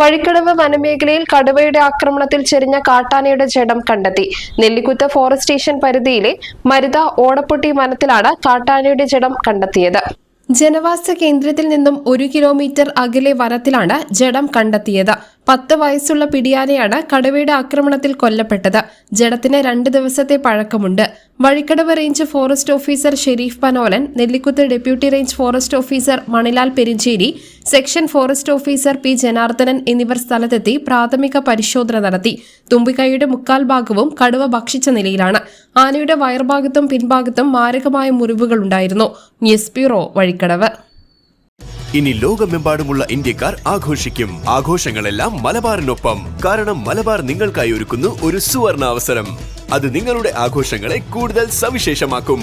Vazhikkadavu വനമേഖലയിൽ കടുവയുടെ ആക്രമണത്തിൽ ചെരിഞ്ഞ കാട്ടാനയുടെ ജഡം കണ്ടെത്തി. നെല്ലിക്കുത്ത് ഫോറസ്റ്റ് സ്റ്റേഷൻ പരിധിയിലെ മരുത ഓടപ്പൊട്ടി വനത്തിലാണ് കാട്ടാനയുടെ ജഡം കണ്ടെത്തിയത്. ജനവാസ കേന്ദ്രത്തിൽ നിന്നും ഒരു കിലോമീറ്റർ അകലെ വനത്തിലാണ് ജഡം കണ്ടെത്തിയത്. പത്ത് വയസ്സുള്ള പിടിയാനയാണ് കടുവയുടെ ആക്രമണത്തിൽ കൊല്ലപ്പെട്ടത്. ജഡത്തിന് രണ്ട് ദിവസത്തെ പഴക്കമുണ്ട്. Vazhikkadavu range forest officer Sherif Panolan Nellikuth deputy range forest officer Manilal Perincheri section forest officer P Janardhanan എന്നിവർ സ്ഥലത്തെത്തി പ്രാഥമിക പരിശോധന നടത്തി. തുമ്പിക്കൈയുടെ മുക്കാൽ ഭാഗവും കടുവ ഭക്ഷിച്ച നിലയിലാണ്. ആനയുടെ വയർഭാഗത്തും പിൻഭാഗത്തും മാരകമായ മുറിവുകൾ ഉണ്ടായിരുന്നു. News bureau Vazhikkadavu. ഇനി ലോകമെമ്പാടുമുള്ള ഇന്ത്യക്കാർ ആഘോഷിക്കും. ആഘോഷങ്ങളെല്ലാം മലബാറിനൊപ്പം. കാരണം മലബാർ നിങ്ങൾക്കായി ഒരുക്കുന്നു ഒരു സുവർണ അവസരം അത് നിങ്ങളുടെ ആഘോഷങ്ങളെ കൂടുതൽ സവിശേഷമാക്കും.